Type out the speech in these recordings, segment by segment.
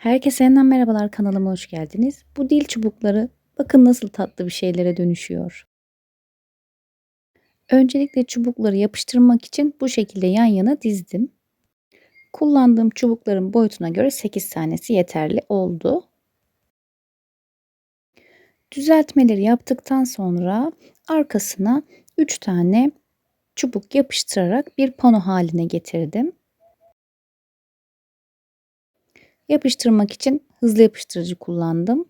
Herkese yeniden merhabalar kanalıma hoş geldiniz. Bu dil çubukları bakın nasıl tatlı bir şeylere dönüşüyor. Öncelikle çubukları yapıştırmak için bu şekilde yan yana dizdim. Kullandığım çubukların boyutuna göre 8 tanesi yeterli oldu. Düzeltmeleri yaptıktan sonra arkasına 3 tane çubuk yapıştırarak bir pano haline getirdim. Yapıştırmak için hızlı yapıştırıcı kullandım.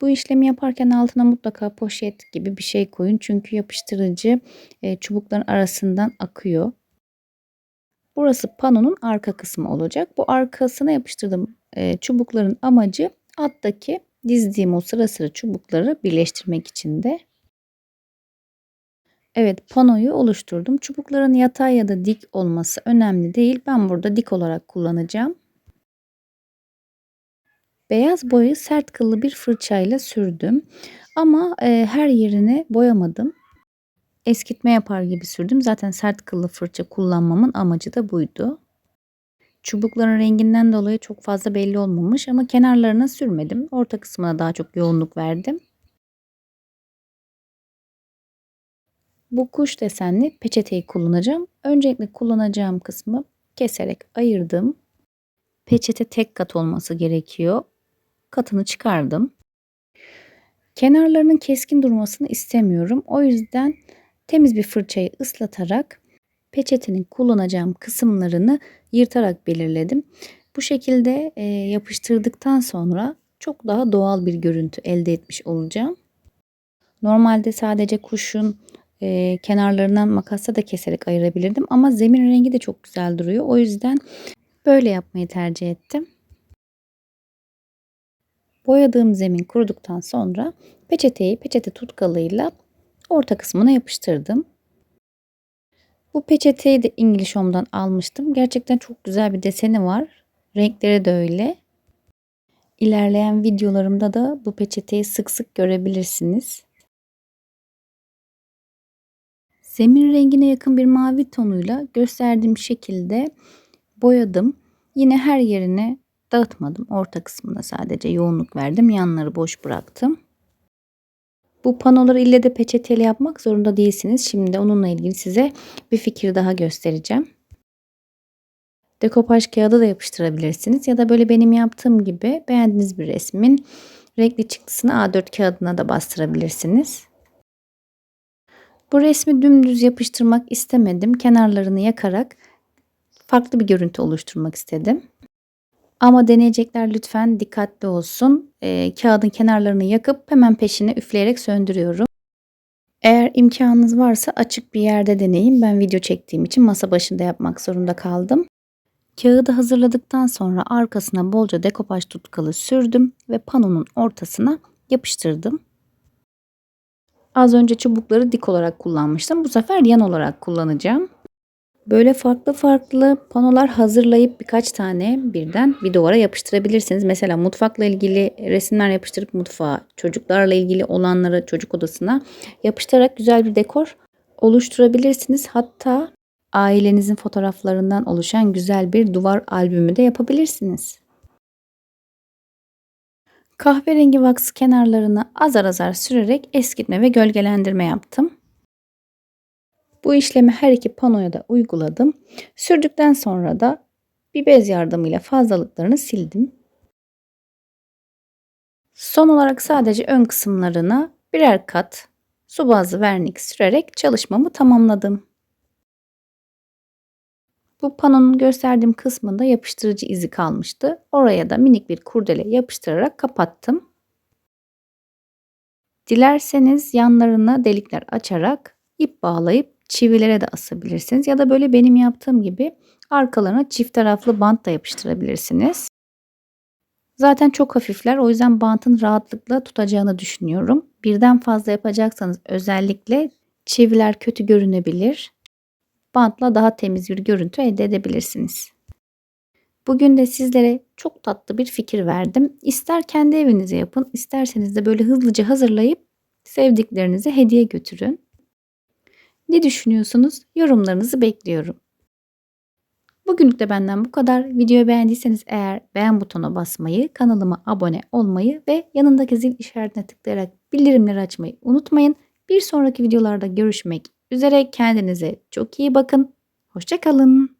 Bu işlemi yaparken altına mutlaka poşet gibi bir şey koyun. Çünkü yapıştırıcı e, çubukların arasından akıyor. Burası panonun arka kısmı olacak. Bu arkasına yapıştırdığım e, çubukların amacı alttaki dizdiğim o sıra sıra çubukları birleştirmek için de. Evet panoyu oluşturdum. Çubukların yatay ya da dik olması önemli değil. Ben burada dik olarak kullanacağım. Beyaz boyayı sert kıllı bir fırçayla sürdüm. Ama e, her yerini boyamadım. Eskitme yapar gibi sürdüm. Zaten sert kıllı fırça kullanmamın amacı da buydu. Çubukların renginden dolayı çok fazla belli olmamış ama kenarlarına sürmedim. Orta kısmına daha çok yoğunluk verdim. Bu kuş desenli peçeteyi kullanacağım. Öncelikle kullanacağım kısmı keserek ayırdım. Peçete tek kat olması gerekiyor katını çıkardım. Kenarlarının keskin durmasını istemiyorum. O yüzden temiz bir fırçayı ıslatarak peçetenin kullanacağım kısımlarını yırtarak belirledim. Bu şekilde e, yapıştırdıktan sonra çok daha doğal bir görüntü elde etmiş olacağım. Normalde sadece kuşun e, kenarlarından makasla da keserek ayırabilirdim ama zemin rengi de çok güzel duruyor. O yüzden böyle yapmayı tercih ettim. Boyadığım zemin kuruduktan sonra peçeteyi peçete tutkalıyla orta kısmına yapıştırdım. Bu peçeteyi de English Home'dan almıştım. Gerçekten çok güzel bir deseni var. Renkleri de öyle. İlerleyen videolarımda da bu peçeteyi sık sık görebilirsiniz. Zemin rengine yakın bir mavi tonuyla gösterdiğim şekilde boyadım. Yine her yerine dağıtmadım. Orta kısmına sadece yoğunluk verdim. Yanları boş bıraktım. Bu panoları ille de peçeteyle yapmak zorunda değilsiniz. Şimdi onunla ilgili size bir fikir daha göstereceğim. Dekopaj kağıdı da yapıştırabilirsiniz. Ya da böyle benim yaptığım gibi beğendiğiniz bir resmin renkli çıktısını A4 kağıdına da bastırabilirsiniz. Bu resmi dümdüz yapıştırmak istemedim. Kenarlarını yakarak farklı bir görüntü oluşturmak istedim. Ama deneyecekler lütfen dikkatli olsun. E, kağıdın kenarlarını yakıp hemen peşine üfleyerek söndürüyorum. Eğer imkanınız varsa açık bir yerde deneyin. Ben video çektiğim için masa başında yapmak zorunda kaldım. Kağıdı hazırladıktan sonra arkasına bolca dekopaj tutkalı sürdüm ve panonun ortasına yapıştırdım. Az önce çubukları dik olarak kullanmıştım. Bu sefer yan olarak kullanacağım. Böyle farklı farklı panolar hazırlayıp birkaç tane birden bir duvara yapıştırabilirsiniz. Mesela mutfakla ilgili resimler yapıştırıp mutfağa, çocuklarla ilgili olanları çocuk odasına yapıştırarak güzel bir dekor oluşturabilirsiniz. Hatta ailenizin fotoğraflarından oluşan güzel bir duvar albümü de yapabilirsiniz. Kahverengi vaks kenarlarına azar azar sürerek eskitme ve gölgelendirme yaptım. Bu işlemi her iki panoya da uyguladım. Sürdükten sonra da bir bez yardımıyla fazlalıklarını sildim. Son olarak sadece ön kısımlarına birer kat su bazlı vernik sürerek çalışmamı tamamladım. Bu panonun gösterdiğim kısmında yapıştırıcı izi kalmıştı. Oraya da minik bir kurdele yapıştırarak kapattım. Dilerseniz yanlarına delikler açarak ip bağlayıp çivilere de asabilirsiniz. Ya da böyle benim yaptığım gibi arkalarına çift taraflı bant da yapıştırabilirsiniz. Zaten çok hafifler o yüzden bantın rahatlıkla tutacağını düşünüyorum. Birden fazla yapacaksanız özellikle çiviler kötü görünebilir. Bantla daha temiz bir görüntü elde edebilirsiniz. Bugün de sizlere çok tatlı bir fikir verdim. İster kendi evinize yapın, isterseniz de böyle hızlıca hazırlayıp sevdiklerinize hediye götürün. Ne düşünüyorsunuz? Yorumlarınızı bekliyorum. Bugünlük de benden bu kadar. Videoyu beğendiyseniz eğer beğen butonuna basmayı, kanalıma abone olmayı ve yanındaki zil işaretine tıklayarak bildirimleri açmayı unutmayın. Bir sonraki videolarda görüşmek üzere. Kendinize çok iyi bakın. Hoşçakalın.